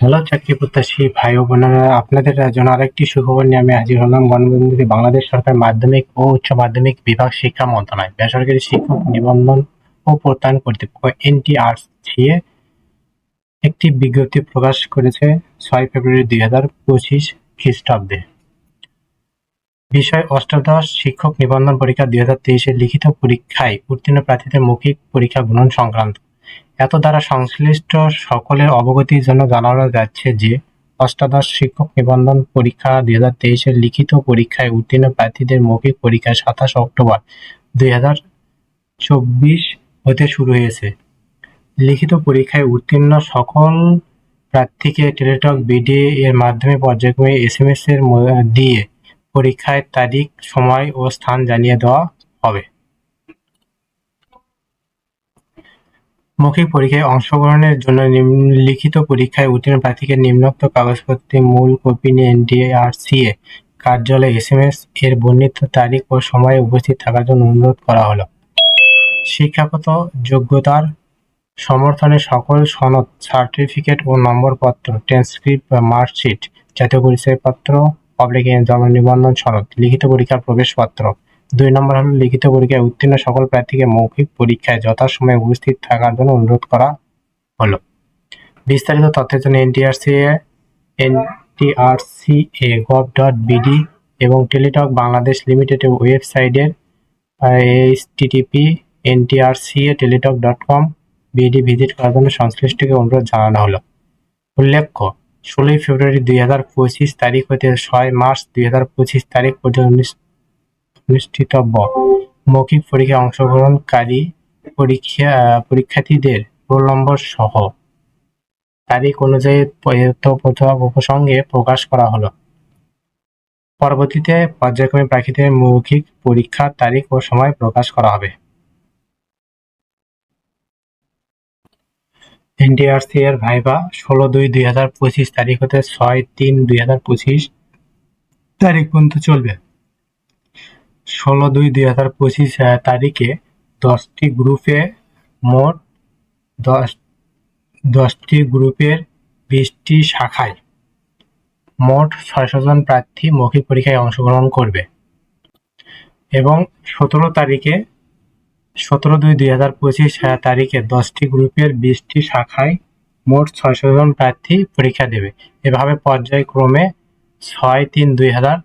Hello চাকরি প্রত্যাশী ভাই ও বোনেরা, আপনাদের জন্য আরেকটি সুখবর নিয়ে আমি হাজির হলাম গণবন্ধুতে বাংলাদেশ সরকার মাধ্যমিক ও উচ্চ মাধ্যমিক বিভাগ শিক্ষা মন্ত্রণালয়, বেসরকারি শিক্ষক নিবন্ধন ও প্রত্যয়ন কর্তৃপক্ষ এনটিআরসি একটি বিজ্ঞপ্তি প্রকাশ করেছে ছয় ফেব্রুয়ারি দুই হাজার পঁচিশ খ্রিস্টাব্দে। বিষয় অষ্টাদশ, শিক্ষক নিবন্ধন পরীক্ষা দুই হাজার তেইশের লিখিত পরীক্ষায় উত্তীর্ণ প্রার্থীদের মৌখিক পরীক্ষা গ্রহণ সংক্রান্ত। এত দ্বারা সংশ্লিষ্ট সকলের অবগতির জন্য জানানো যাচ্ছে যে, অষ্টাদশ শিক্ষক নিবন্ধন পরীক্ষা দুই হাজার তেইশের লিখিত পরীক্ষায় উত্তীর্ণ প্রার্থীদের মৌখিক পরীক্ষা সাতাশ অক্টোবর দুই হাজার চব্বিশ হতে শুরু হয়েছে। লিখিত পরীক্ষায় উত্তীর্ণ সকল প্রার্থীকে টেলিটক বিডি এর মাধ্যমে পর্যায়ক্রমে এস এম এস এর দিয়ে পরীক্ষার তারিখ, সময় ও স্থান জানিয়ে দেওয়া হবে। মৌখিক পরীক্ষায় অংশগ্রহণের জন্য লিখিত পরীক্ষায় উত্তীর্ণ প্রার্থীকে নিম্নোক্ত কাগজপত্রের মূল কপি নিয়ে এনডিআরসিএ কার্যালয়ে এসএমএস এর বর্ণিত তারিখ ও সময়ে উপস্থিত থাকার জন্য অনুরোধ করা হলো। শিক্ষাগত যোগ্যতার সমর্থনে সকল সনদ, সার্টিফিকেট ও নম্বরপত্র, ট্রান্সক্রিপ্ট বা মার্কশিট, জাতীয় পরিচয়পত্র, পাবলিক জমা নিবন্ধন সনদ, লিখিত পরীক্ষার প্রবেশপত্র দুই নম্বর হলো, লিখিত পরীক্ষায় উত্তীর্ণ সকল প্রার্থীকে মৌখিক পরীক্ষায় যথাসময়ে উপস্থিত থাকার জন্য অনুরোধ করা হলো। বিস্তারিত তথ্যের জন্য NTRC NTRC A gov dot BD এবং টেলিটক বাংলাদেশ লিমিটেডের ওয়েবসাইটের H TTP NTRCA Teletalk dot com BD visit করার জন্য সংশ্লিষ্টকে অনুরোধ জানানো হলো। উল্লেখ্য, ষোলোই ফেব্রুয়ারি দুই হাজার পঁচিশ তারিখ হতে ছয় মার্চ দুই হাজার পঁচিশ তারিখ পর্যন্ত অনুষ্ঠিত মৌখিক পরীক্ষায় অংশগ্রহণকারী পরীক্ষা পরীক্ষার্থীদের রোল নম্বর সহ তারিখ অনুযায়ী তথ্য প্রসঙ্গে প্রকাশ করা হলো। পরবর্তীতে পর্যায়ক্রমে প্রার্থীদের মৌখিক পরীক্ষার তারিখ ও সময় প্রকাশ করা হবে। এনটিআরসি এর ভাইবা ষোলো দুই দুই হাজার পঁচিশ তারিখ হতে ছয় তিন দুই হাজার পঁচিশ তারিখ পর্যন্ত চলবে। ষোলো দুই দুই হাজার পঁচিশ তারিখে দশটি গ্রুপে মোট দশ, দশটি গ্রুপের বিশটি শাখায় মোট ছয়শো জন প্রার্থী মৌখিক পরীক্ষায় অংশগ্রহণ করবে। এবং সতেরো তারিখে, সতেরো দুই দুই হাজার পঁচিশ তারিখে দশটি গ্রুপের বিশটি শাখায় মোট ছয়শো জন প্রার্থী পরীক্ষা দেবে। এভাবে পর্যায়ক্রমে ছয় তিন দুই হাজার